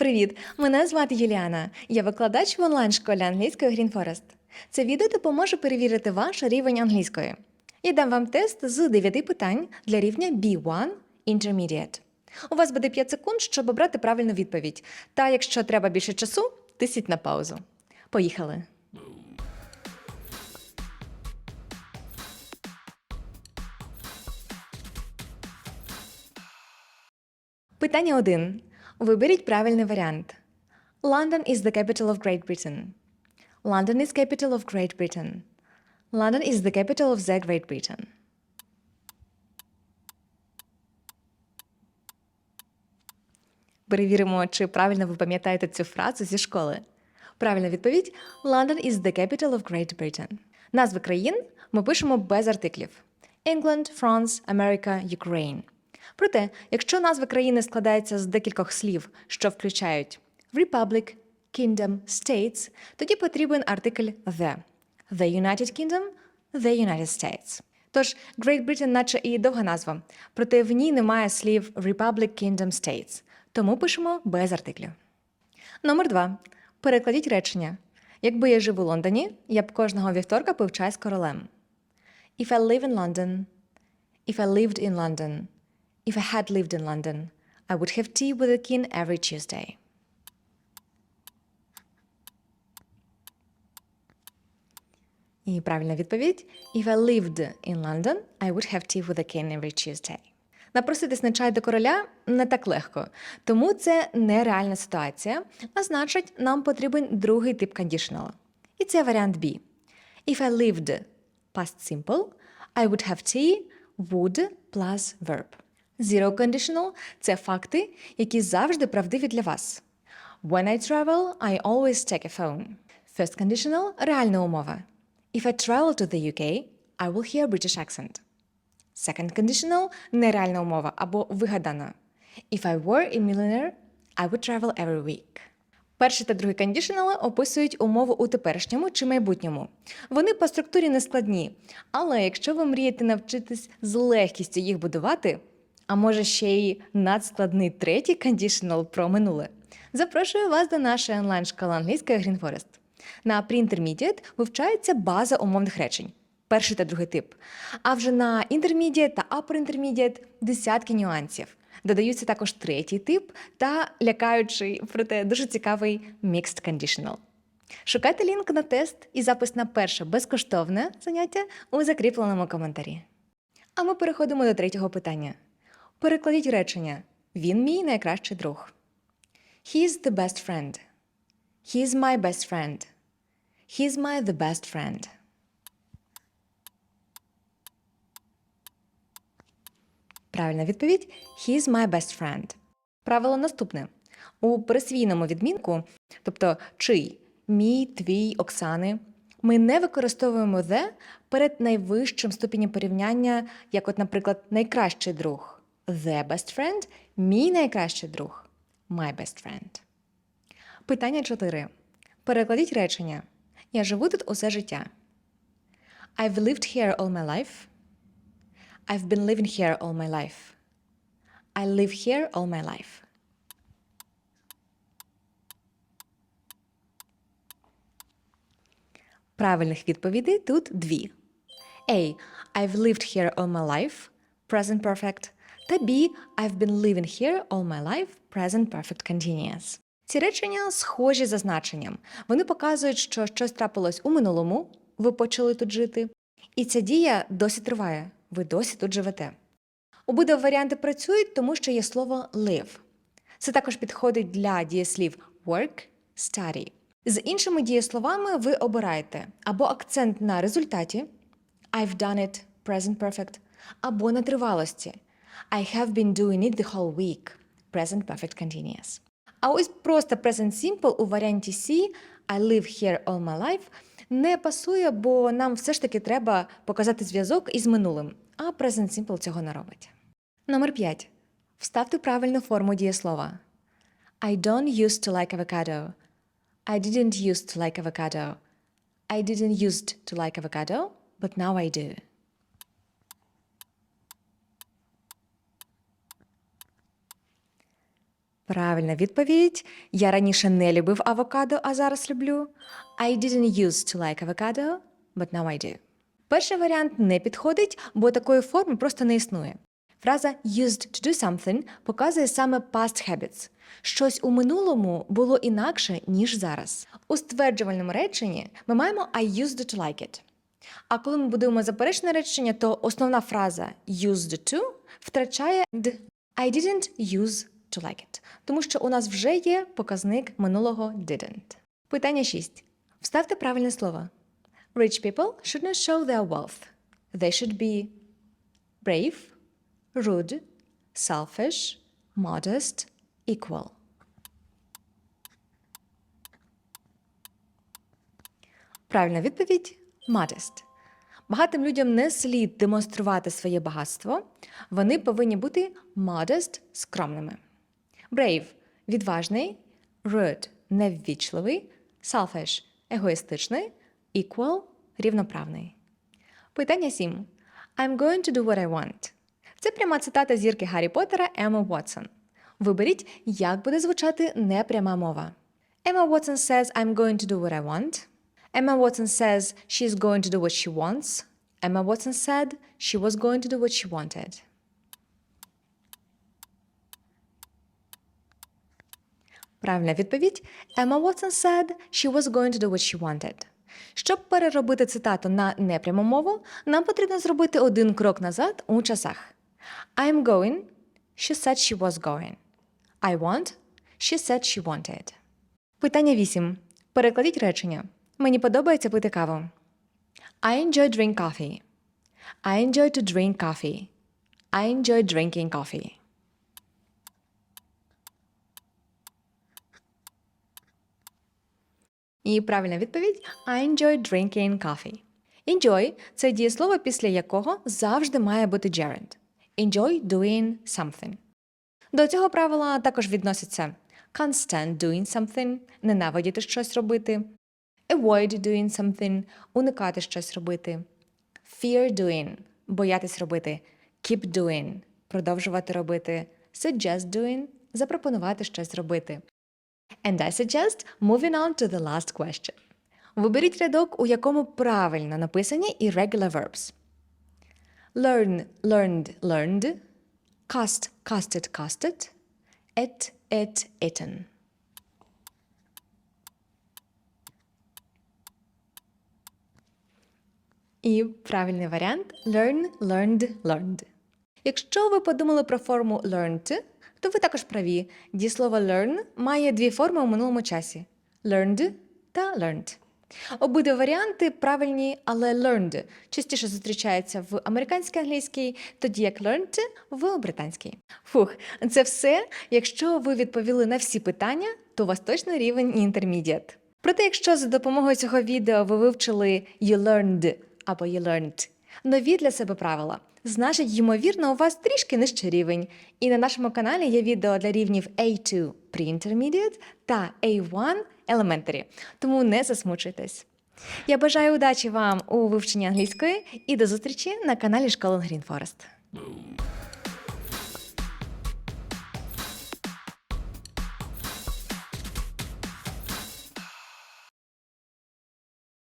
Привіт! Мене звати Юліана. Я викладач в онлайн-школі англійської Green Forest. Це відео допоможе перевірити ваш рівень англійської. Я дам вам тест з 9 питань для рівня B1 Intermediate. У вас буде 5 секунд, щоб обрати правильну відповідь. Та якщо треба більше часу, тисніть на паузу. Поїхали! Питання 1. Виберіть правильний варіант. London is the capital of Great Britain. London is capital of Great Britain. London is the capital of the Great Britain. Перевіримо, чи правильно ви пам'ятаєте цю фразу зі школи. Правильна відповідь London is the capital of Great Britain. Назви країн ми пишемо без артиклів: England, France, America, Ukraine. Проте, якщо назва країни складається з декількох слів, що включають Republic, Kingdom, States, тоді потрібен артикль the. The United Kingdom, the United States. Тож Great Britain наче і довга назва, проте в ній немає слів Republic, Kingdom, States, тому пишемо без артиклів. Номер два. Перекладіть речення. Якби я жив у Лондоні, я б кожного вівторка пив чай з королем. If I live in London, if I lived in London, if I had lived in London, I would have tea with the king every Tuesday. І правильна відповідь: If I lived in London, I would have tea with the king every Tuesday. Напроситись на чай до короля не так легко, тому це нереальна ситуація, а значить, нам потрібен другий тип conditional. І це варіант B. If I lived past simple, I would have tea would plus verb. Zero conditional – це факти, які завжди правдиві для вас. When I travel, I always take a phone. First conditional – реальна умова. If I travel to the UK, I will hear British accent. Second conditional – нереальна умова або вигадана. If I were a millionaire, I would travel every week. Перший та другий кондішнали описують умову у теперішньому чи майбутньому. Вони по структурі не складні, але якщо ви мрієте навчитись з легкістю їх будувати, а може ще й надскладний третій кондішнал про минуле, запрошую вас до нашої онлайн-школи англійської Green Forest. На Pre-Intermediate вивчається база умовних речень перший та другий тип. А вже на Intermediate та Upper Intermediate десятки нюансів. Додаються також третій тип та лякаючий, проте дуже цікавий Mixed Conditional. Шукайте лінк на тест і запис на перше безкоштовне заняття у закріпленому коментарі. А ми переходимо до третього питання. Перекладіть речення. Він мій найкращий друг. He's the best friend. He's my best friend. He's my the best friend. Правильна відповідь He's my best friend. Правило наступне. У присвійному відмінку, тобто чий, мій, твій, Оксани, ми не використовуємо the перед найвищим ступенем порівняння, як, от, наприклад, найкращий друг. The best friend – мій найкращий друг. My best friend. Питання 4. Перекладіть речення. Я живу тут усе життя. I've lived here all my life. I've been living here all my life. I live here all my life. Правильних відповідей тут дві. A. I've lived here all my life. Present perfect. Та B. I've been living here all my life. Present perfect continuous. Ці речення схожі за значенням. Вони показують, що щось трапилось у минулому, ви почали тут жити, і ця дія досі триває. Ви досі тут живете. Обидва варіанти працюють, тому що є слово live. Це також підходить для дієслів work, study. З іншими дієсловами ви обираєте або акцент на результаті I've done it, present perfect, або на тривалості I have been doing it the whole week, present perfect continuous. А ось просто present simple у варіанті C I live here all my life не пасує, бо нам все ж таки треба показати зв'язок із минулим, а present simple цього не робить. Номер 5. Вставте правильну форму дієслова. I don't used to like avocado. I didn't used to like avocado. I didn't used to like avocado, but now I do. Правильна відповідь. Я раніше не любив авокадо, а зараз люблю. I didn't used to like avocado, but now I do. Перший варіант не підходить, бо такої форми просто не існує. Фраза used to do something показує саме past habits. Щось у минулому було інакше, ніж зараз. У стверджувальному реченні ми маємо I used to like it. А коли ми будуємо заперечне речення, то основна фраза used to втрачає «д». I didn't use to like it, тому що у нас вже є показник минулого didn't. Питання 6. Вставте правильне слово. Rich people should not show their wealth. They should be brave, rude, selfish, modest, equal. Правильна відповідь modest. Багатим людям не слід демонструвати своє багатство. Вони повинні бути modest – скромними. Brave – відважний, rude – неввічливий, selfish – егоїстичний, equal – рівноправний. Питання 7. I'm going to do what I want. Це пряма цитата зірки Гаррі Поттера Емма Уотсон. Виберіть, як буде звучати непряма мова. Emma Watson says I'm going to do what I want. Emma Watson says she's going to do what she wants. Emma Watson said she was going to do what she wanted. Правильна відповідь. Emma Watson said she was going to do what she wanted. Щоб переробити цитату на непряму мову, нам потрібно зробити один крок назад у часах. I'm going. She said she was going. I want. She said she wanted. Питання 8. Перекладіть речення. Мені подобається пити каву. I enjoy drink coffee. I enjoy to drink coffee. I enjoy drinking coffee. І правильна відповідь I enjoy drinking coffee. Enjoy – це дієслово, після якого завжди має бути gerund. Enjoy doing something. До цього правила також відносяться can't stand doing something – ненавидіти щось робити, avoid doing something – уникати щось робити, fear doing – боятись робити, keep doing – продовжувати робити, suggest doing – запропонувати щось робити. And I suggest moving on to the last question. Виберіть рядок, у якому правильно написані irregular verbs. Learn, learned, learned. Cast, casted, casted. Eat, ate, eaten. І правильний варіант learn, learned, learned. Якщо ви подумали про форму learned, то ви також праві. Дієслово learn має дві форми у минулому часі: learned та learned. Обидва варіанти правильні, але learned частіше зустрічається в американській англійській, тоді як learned в британській. Фух, це все. Якщо ви відповіли на всі питання, то у вас точно рівень intermediate. Проте, якщо за допомогою цього відео ви вивчили you learned або you learned нові для себе правила, значить, ймовірно, у вас трішки нижчий рівень. І на нашому каналі є відео для рівнів A2 Pre-Intermediate та A1 Elementary, тому не засмучуйтесь. Я бажаю удачі вам у вивченні англійської і до зустрічі на каналі Школи Green Forest.